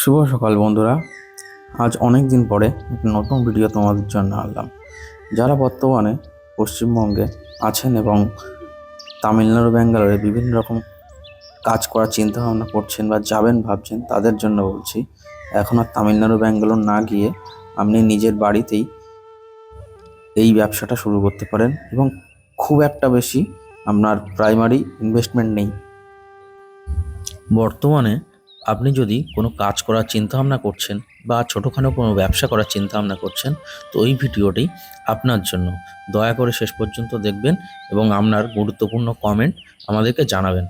শুভ সকাল বন্ধুরা। আজ অনেক দিন পরে একটা নতুন ভিডিও তোমাদের জন্য আনলাম। যারা বর্তমানে পশ্চিমবঙ্গে আছেন এবং তামিলনাড়ু, ব্যাঙ্গালোরে বিভিন্ন রকম কাজ করার চিন্তা ভাবনা করছেন বা যাবেন ভাবছেন, তাদের জন্য বলছি, এখন আর তামিলনাড়ু, ব্যাঙ্গালোর না গিয়ে আপনি নিজের বাড়িতেই এই ব্যবসাটা শুরু করতে পারেন এবং খুব একটা বেশি আপনার প্রাইমারি ইনভেস্টমেন্ট নেই। বর্তমানে আপনি যদি কোনো কাজ করার চিন্তাভাবনা করছেন বা ছোটোখাটো কোনো ব্যবসা করার চিন্তাভাবনা করছেন, তো এই ভিডিওটি আপনার জন্য। দয়া করে শেষ পর্যন্ত দেখবেন এবং আপনার গুরুত্বপূর্ণ কমেন্ট আমাদেরকে জানাবেন।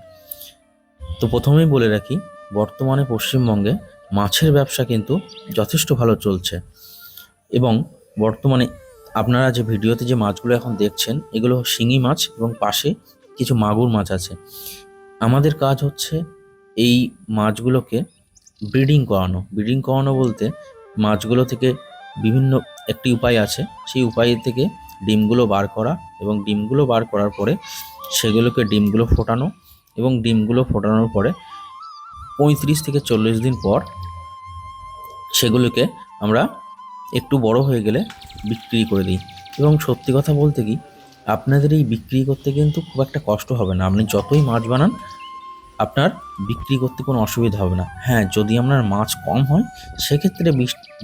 তো প্রথমেই বলে রাখি, বর্তমানে পশ্চিমবঙ্গে মাছের ব্যবসা কিন্তু যথেষ্ট ভালো চলছে। এবং বর্তমানে আপনারা যে ভিডিওতে যে মাছগুলো এখন দেখছেন, এগুলো শিঙি মাছ এবং পাশে কিছু মাগুর মাছ আছে। আমাদের কাজ হচ্ছে এই মাছগুলোকে ব্রিডিং করানো। ব্রিডিং করানো বলতে মাছগুলো থেকে বিভিন্ন একটি উপায় আছে। সেই উপায় থেকে ডিমগুলো বার করা এবং ডিমগুলো বার করার পরে সেগুলোকে ডিমগুলো ফোটানো এবং ডিমগুলো ফোটানোর পরে পঁয়ত্রিশ থেকে চল্লিশ দিন পর সেগুলোকে আমরা একটু বড় হয়ে গেলে বিক্রি করে দিই। এবং সত্যি কথা বলতে কি, আপনাদের এই বিক্রি করতে কিন্তু খুব একটা কষ্ট হবে না। আপনি যতই মাছ বানান আপনার বিক্রি করতে কোনো অসুবিধা হবে না। হ্যাঁ যদি আপনার মাছ কম হয়, সেক্ষেত্রে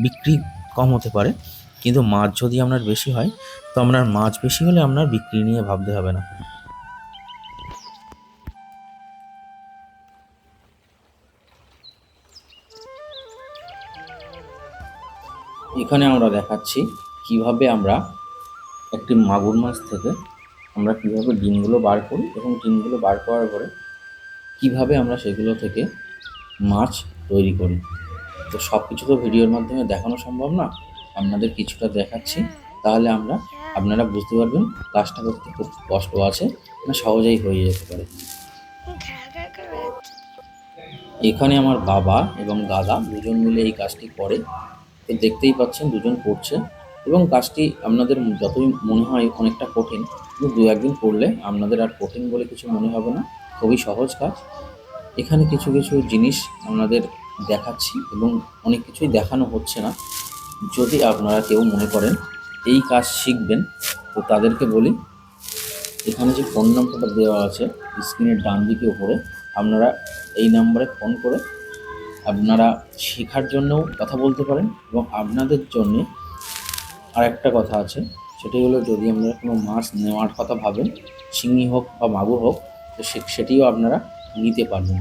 বিক্রি কম হতে পারে। কিন্তু মাছ যদি আপনার বেশি হয়, তো আপনার মাছ বেশি হলে আপনার বিক্রি নিয়ে ভাবতে হবে না। এখানে আমরা দেখাচ্ছি কীভাবে আমরা একটি মাগুর মাছ থেকে আমরা কীভাবে ডিমগুলো বার করি এবং ডিমগুলো বার করার পরে কীভাবে আমরা সেগুলো থেকে মাছ তৈরি করি। তো সব কিছু তো ভিডিওর মাধ্যমে দেখানো সম্ভব না। আপনাদের কিছুটা দেখাচ্ছি। তাহলে আমরা, আপনারা বুঝতে পারবেন কাজটা করতে খুব কষ্ট আছে না সহজেই হয়ে যেতে পারে। এখানে আমার বাবা এবং দাদা দুজন মিলে এই কাজটি করে। তো দেখতেই পাচ্ছেন দুজন করছে। এবং কাজটি আপনাদের যতই মনে হয় অনেকটা কঠিন, কিন্তু দু একদিন করলে আপনাদের আর কঠিন বলে কিছু মনে হবে না। খুবই সহজ কাজ। এখানে কিছু কিছু জিনিস আপনাদের দেখাচ্ছি এবং অনেক কিছুই দেখানো হচ্ছে না। যদি আপনারা কেউ মনে করেন এই কাজ শিখবেন, তো তাদেরকে বলি, এখানে যে ফোন নম্বরটা দেওয়া আছে স্ক্রিনের ডান দিকে উপরে, আপনারা এই নাম্বারে ফোন করে আপনারা শেখার জন্যও কথা বলতে পারেন এবং আপনাদের জন্যে আর একটা কথা আছে সেটি হলো যদি আপনারা কোনো মাছ নেওয়ার কথা ভাবেন শিঙি হোক বা মাগুর হোক তো সেটিও আপনারা নিতে পারবেন।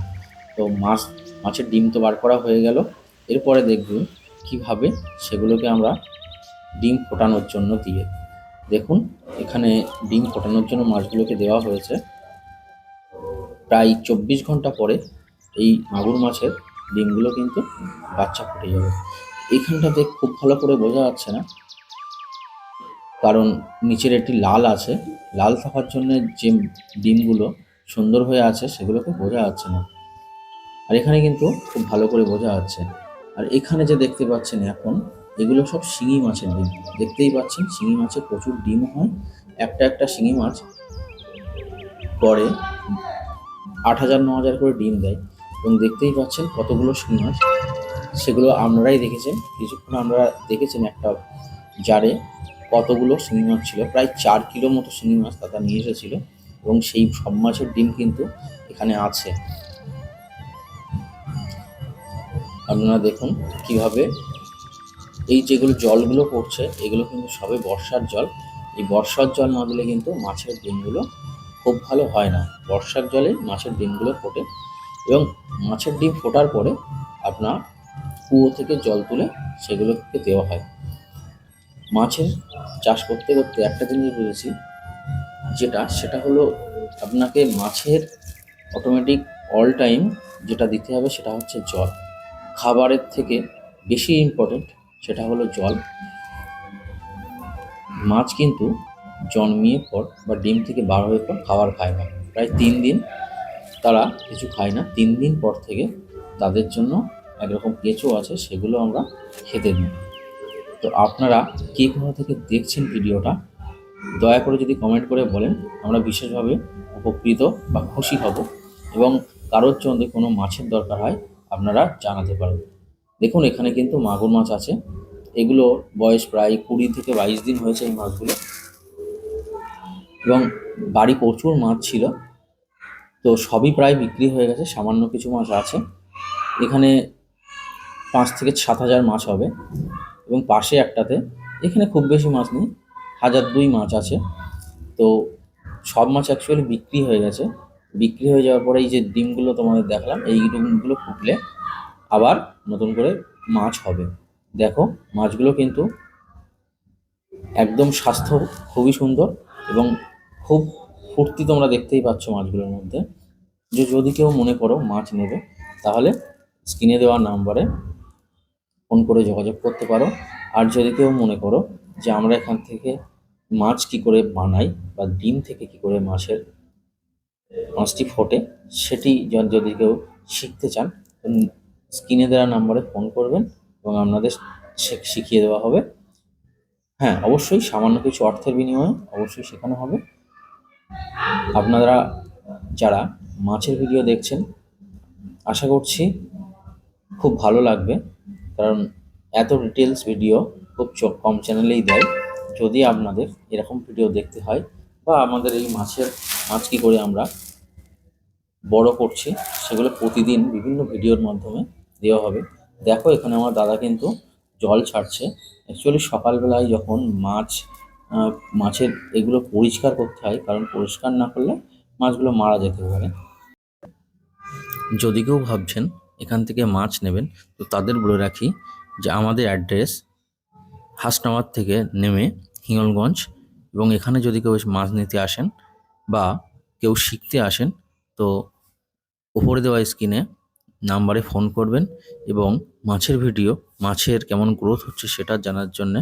তো মাছ, মাছের ডিম তো বার করা হয়ে গেল। এরপরে দেখবেন কীভাবে সেগুলোকে আমরা ডিম ফোটানোর জন্য দিয়ে, দেখুন, এখানে ডিম ফোটানোর জন্য মাছগুলোকে দেওয়া হয়েছে। প্রায় চব্বিশ ঘণ্টা পরে এই মাগুর মাছের ডিমগুলো কিন্তু বাচ্চা ফুটে যাবে। এইখানটাতে খুব ভালো করে বোঝা যাচ্ছে না। কারণ নিচের একটি লাল আছে। লাল থাকার জন্য যে ডিমগুলো সুন্দর হয়ে আছে, সেগুলোকে বোঝা যাচ্ছে না। আর এখানে কিন্তু খুব ভালো করে বোঝা যাচ্ছে। আর এখানে যে দেখতে পাচ্ছেন এখন, এগুলো সব শিঙি মাছের ডিম। দেখতেই পাচ্ছেন, শিঙি মাছের প্রচুর ডিম হয়। একটা একটা শিঙি মাছ পরে আট হাজার ন হাজার করে ডিম দেয়। এবং দেখতেই পাচ্ছেন কতগুলো শিঙি মাছ। সেগুলো আপনারাই দেখেছেন কিছুক্ষণ আমরা দেখেছেন একটা জারে কতগুলো শিঙি মাছ ছিল। প্রায় চার কিলো মতো শিঙি মাছ দাদা নিয়ে এসেছিল। এবং সেই সব মাছের ডিম কিন্তু এখানে আছে। আপনারা দেখুন কীভাবে এই যেগুলো জলগুলো পড়ছে, এগুলো কিন্তু সবে বর্ষার জল। এই বর্ষার জল না দিলে কিন্তু মাছের ডিমগুলো খুব ভালো হয় না। বর্ষার জলে মাছের ডিমগুলো ফোটে এবং মাছের ডিম ফোটার পরে আপনার কুয়ো থেকে জল তুলে সেগুলোকে দেওয়া হয়। মাছের চাষ করতে করতে একটা জিনিস বুঝেছি যেটা, সেটা হলো আপনাকে মাছের অটোমেটিক অল টাইম যেটা দিতে হবে সেটা হচ্ছে জল। খাবারের থেকে বেশি ইম্পর্টেন্ট সেটা হলো জল। মাছ কিন্তু জন্মিয়ে পর বা ডিম থেকে বার হয়ে পর খাবার খায় না। প্রায় তিন দিন তারা কিছু খায় না। তিন দিন পর থেকে তাদের জন্য একরকম কেঁচো আছে, সেগুলো আমরা খেতে দিই। তো আপনারা কে কোথা থেকে দেখছেন ভিডিওটা দয়া করে যদি কমেন্ট করে বলেন, আমরা বিশেষভাবে উপকৃত বা খুশি হব এবং কারোর জন্য কোনো মাছের দরকার হয়, আপনারা জানাতে পারেন দেখুন, এখানে কিন্তু মাগুর মাছ আছে। এগুলো বয়স প্রায় কুড়ি থেকে বাইশ দিন হয়েছে এই মাছগুলো। এবং বাড়ি প্রচুর মাছ ছিল। তো সবই প্রায় বিক্রি হয়ে গেছে, সামান্য কিছু মাছ আছে। এখানে পাঁচ থেকে সাত হাজার মাছ হবে। এবং পাশে একটাতে, এখানে খুব বেশি মাছ নেই হাজার দুই মাছ আছে। তো সব মাছ অ্যাকচুয়ালি বিক্রি হয়ে গেছে। বিক্রি হয়ে যাওয়ার পরে এই যে ডিমগুলো তোমাদের দেখালাম, এই ডিমগুলো ফুটলে আবার নতুন করে মাছ হবে। দেখো, মাছগুলো কিন্তু একদম স্বাস্থ্য খুবই সুন্দর এবং খুব ফুর্তি তোমরা দেখতেই পাচ্ছ মাছগুলোর মধ্যে। যে যদি কেউ মনে করো মাছ নেবে, তাহলে স্ক্রিনে দেওয়া নাম্বারে ফোন করে যোগাযোগ করতে পারো। আর যদি কেউ মনে করো যে আমরা এখান থেকে মাছ কি করে বানাই বা ডিম থেকে কি করে মাছের, মাছটি ফোটে, সেটি যদি কেউ শিখতে চান স্ক্রিনে দেওয়া নাম্বারে ফোন করবেন এবং আপনাদের শিখিয়ে দেওয়া হবে। হ্যাঁ অবশ্যই সামান্য কিছু অর্থের বিনিময়ে অবশ্যই শেখানো হবে। আপনারা যারা মাছের ভিডিও দেখছেন, আশা করছি খুব ভালো লাগবে, কারণ এত ডিটেলস ভিডিও খুব চ- কম চ্যানেলেই দেয়। যদি আপনাদের এরকম ভিডিও দেখতে হয় বা আমাদের এই মাছের, মাছ কী করে আমরা বড় করছি, সেগুলো প্রতিদিন বিভিন্ন ভিডিওর মাধ্যমে দেওয়া হবে। দেখো, এখানে আমার দাদা কিন্তু জল ছাড়ছে। অ্যাকচুয়ালি সকালবেলায় যখন মাছ মাছের এগুলো পরিষ্কার করতে হয়, কারণ পরিষ্কার না করলে মাছগুলো মারা যেতে পারে। যদি কেউ ভাবছেন এখান থেকে মাছ নেবেন, তো তাদের বলে রাখি যে আমাদের অ্যাড্রেস হাসনাবাদ থেকে নেমে হিঙ্গলগঞ্জ এবং এখানে যদি কেউ মাছ নিতে আসেন বা কেউ শিখতে আসেন, তো উপরে দেওয়া স্ক্রিনে নাম্বারে ফোন করবেন এবং মাছের ভিডিও, মাছের কেমন গ্রোথ হচ্ছে সেটা জানার জন্যে,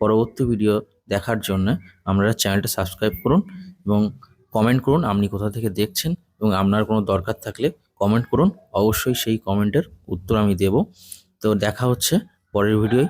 পরবর্তী ভিডিও দেখার জন্যে আপনারা চ্যানেলটা সাবস্ক্রাইব করুন এবং কমেন্ট করুন আপনি কোথা থেকে দেখছেন এবং আপনার কোনো দরকার থাকলে কমেন্ট করুন। অবশ্যই সেই কমেন্টের উত্তর আমি দেব। তো দেখা হচ্ছে পরের ভিডিওয়।